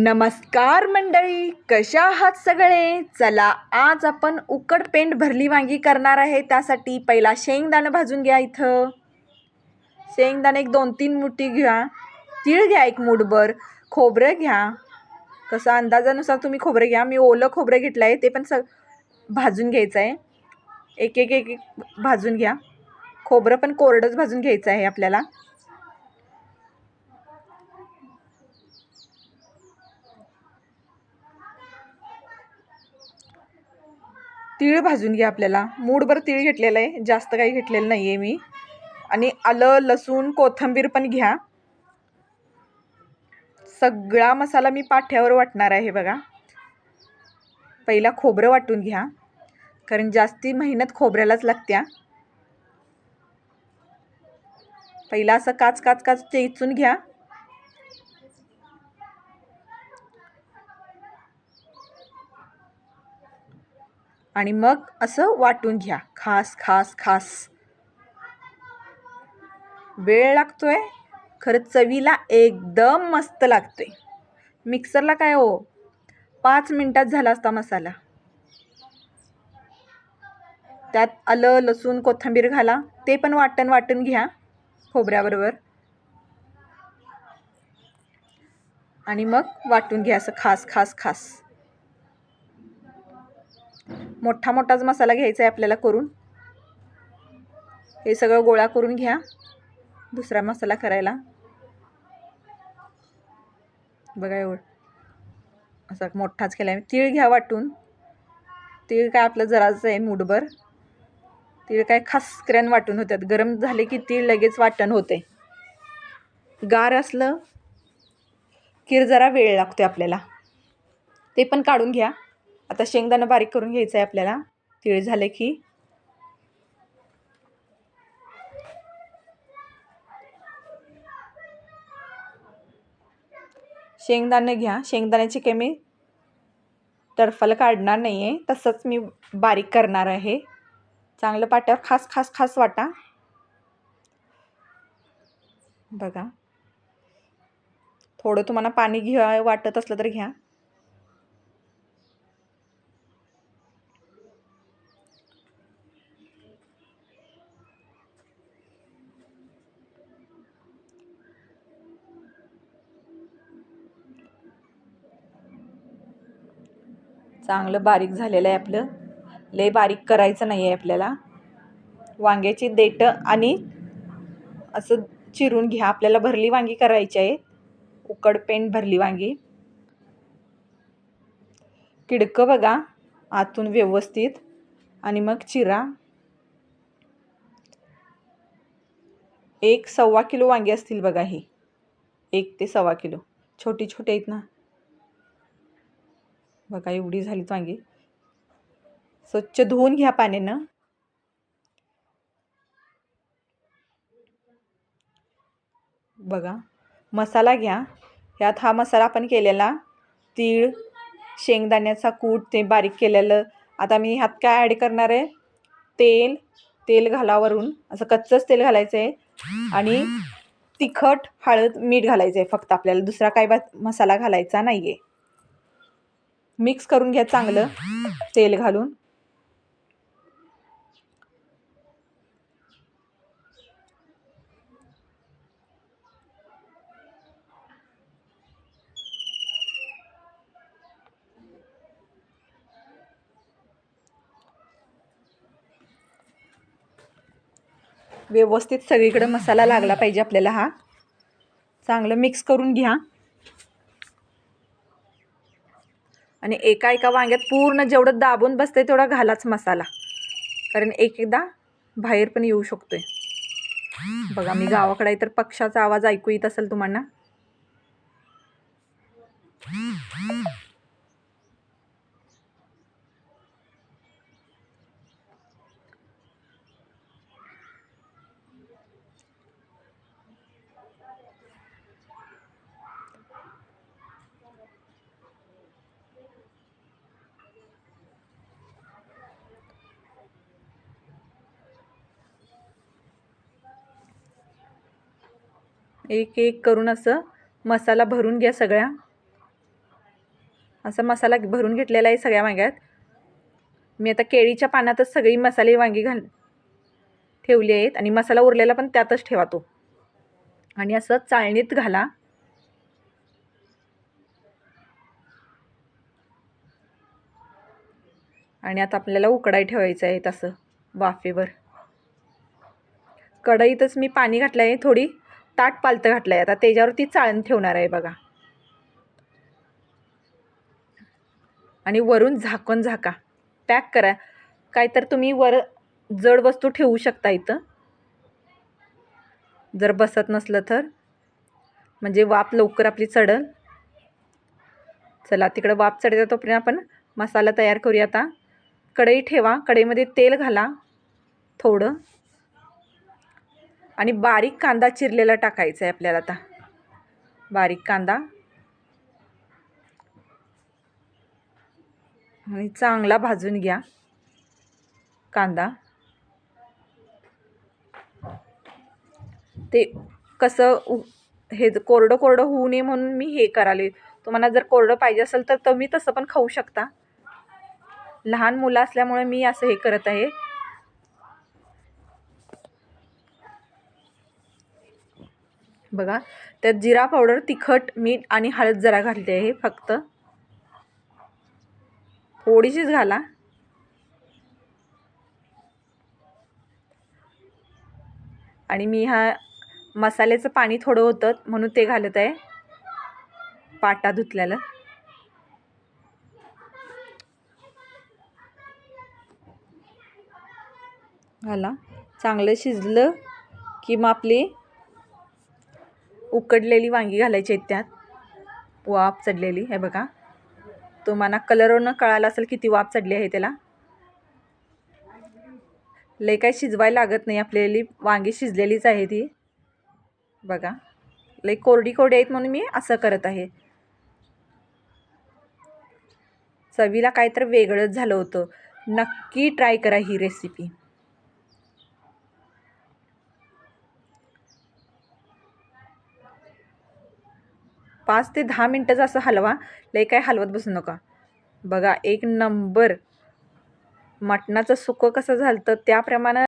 नमस्कार मंडळी कशा आहात सगळे? चला आज आपण उकड पेंड भरली वांगी करणार आहे त्यासाठी पहिला शेंगदाणं भाजून घ्या इथं. शेंगदाणे एक दोन तीन मुठी घ्या. तीळ घ्या एक मुठभर. खोबरं घ्या. कसं अंदाजानुसार तुम्ही खोबरं घ्या. मी ओलं खोबरं घेतलं आहे ते पण स भाजून घ्यायचं आहे. एक एक एक एक भाजून घ्या. खोबरं पण कोरडंच भाजून घ्यायचं आहे आपल्याला. तीळ भाजून घ्या आपल्याला. मूडभर तीळ घेतलेलं आहे. जास्त काही घेतलेलं नाही आहे मी. आणि आलं लसूण कोथिंबीर पण घ्या. सगळा मसाला मी पाठ्यावर वाटणार आहे बघा. पहिला खोबरं वाटून घ्या. कारण जास्ती मेहनत खोबऱ्यालाच लागत्या पहिला असं काच काच काच चेचून घ्या. आणि मग असं वाटून घ्या. खास खास खास. वेळ लागतोय? खरं चवीला एकदम मस्त लागतोय. मिक्सरला काय हो? पाच मिनटात झाला असता मसाला. त्यात आलं लसूण कोथिंबीर घाला. ते पण वाटण वाटून घ्या खोबऱ्याबरोबर. आणि मग वाटून घ्या असं खास खास खास. मोठा मोठाच मसाला घ्यायचा आहे आपल्याला करून. हे सगळं गोळा करून घ्या. दुसरा मसाला करायला. बघा एवढं. असा मोठाच केला आहे तीळ घ्या वाटून. तीळ काय आपलं जराच आहे मूठभर. तीळ काय खासकऱ्यान वाटून होतात गरम झाले की तीळ लगेच वाटण होते गार असलं की जरा वेळ लागतो आपल्याला. ते पण काढून घ्या. आता शेंगदाणा बारीक करून घ्यायचं आहे आपल्याला. तिळ झाले की. शेंगदाणे घ्या. शेंगदाण्याची काही मी टरफल काढणार नाही आहे तसंच मी बारीक करणार आहे. चांगलं पाट्यावर खास खास खास वाटा. बघा. थोडं तुम्हाला पाणी घ्या वाटत असलं तर घ्या. चांगलं बारीक झालेलं आहे आपलं. लय बारीक करायचं नाही आहे आपल्याला. वांग्याची देठं आणि असं चिरून घ्या. आपल्याला भरली वांगी करायची आहे. उकडपेंड भरली वांगी. किडकं बघा आतून व्यवस्थित. आणि मग चिरा. एक सव्वा किलो वांगी असतील बघा ही. एक ते सव्वा किलो. छोटी छोटी आहेत ना. बघा एवढी झाली वांगी. स्वच्छ धुवून घ्या पाण्यानं. बघा मसाला घ्या. ह्यात हा मसाला आपण केलेला तीळ शेंगदाण्याचा कूट ते बारीक केलेलं. आता मी ह्यात काय ॲड करणार आहे? तेल तेल घालावरून. असं कच्चंच तेल घालायचं आहे आणि तिखट हळद मीठ घालायचं आहे फक्त आपल्याला. दुसरा काय मसाला घालायचा नाही आहे मिक्स करून घ्या चांगलं तेल घालून. व्यवस्थित सगळीकडे मसाला लागला पाहिजे आपल्याला हा. चांगलं मिक्स करून घ्या. आणि एका एका वांग्यात पूर्ण जेवढं दाबून बसते तेवढा घालाच मसाला. कारण एक एकदा बाहेर पण येऊ शकतोय. बघा मी गावाकडे तर पक्षाचा आवाज ऐकू येत असेल तुम्हाला एक एक करून असं मसाला भरून घ्या सगळ्या. असा मसाला भरून घेतलेला आहे सगळ्या वांग्यात. मी आता केळीच्या पानातच सगळी मसाले वांगी घाल ठेवली आहेत आणि मसाला उरलेला पण त्यातच ठेवा तो. आणि असं चाळणीत घाला. आणि आता आपल्याला उकडाई ठेवायचं आहे तसं वाफेवर. कढईतच मी पाणी घातलं आहे थोडी. ताट पालतं घातलं आहे आता त्याच्यावरती चाळण ठेवणार आहे बघा. आणि वरून झाकण झाका. पॅक करा. काय तर तुम्ही वर जड वस्तू ठेवू शकता इथं. जर बसत नसलं तर. म्हणजे वाफ लवकर आपली चढल. चला तिकडं वाप चढते तोपर्यंत आपण मसाला तयार करूया आता. कढई ठेवा. कढईमध्ये तेल घाला. थोडं. आणि बारीक कांदा चिरलेला टाकायचा आहे आपल्याला आता. बारीक कांदा. आणि चांगला भाजून घ्या कांदा. ते कसं उ हे कोरडं कोरडं होऊ नये म्हणून मी हे कराले. तुम्हाला जर कोरडं पाहिजे असेल तर तुम्ही तसं पण खाऊ शकता. लहान मुलं असल्यामुळे मी असं हे करत आहे. बघा. त्यात जिरा पावडर तिखट मीठ आणि हळद जरा घातली आहे. फक्त थोडीशीच घाला. आणि मी हा मसाल्याचं पाणी थोडं होतं म्हणून ते घालत आहे. पाटा धुतल्याला. घाला. चांगलं शिजलं की मग आपली उकडलेली वांगी घालायची आहेत त्यात. वाफ चढलेली हे बघा. तुम्हाला कलरवरनं कळालं असेल किती वाफ चढली आहे त्याला. लय काही शिजवायला लागत नाही आपल्याली वांगी शिजलेलीच आहे ती. बघा. लई कोरडी कोरडी आहेत म्हणून मी असं करत आहे. चवीला काय तर वेगळंच झालं होतं. नक्की ट्राय करा ही रेसिपी पाच ते दहा मिनटंच असं हलवा. लय काय हलवत बसू नका. बघा एक नंबर. मटणाचं सुकं कसं झालं तर त्याप्रमाणे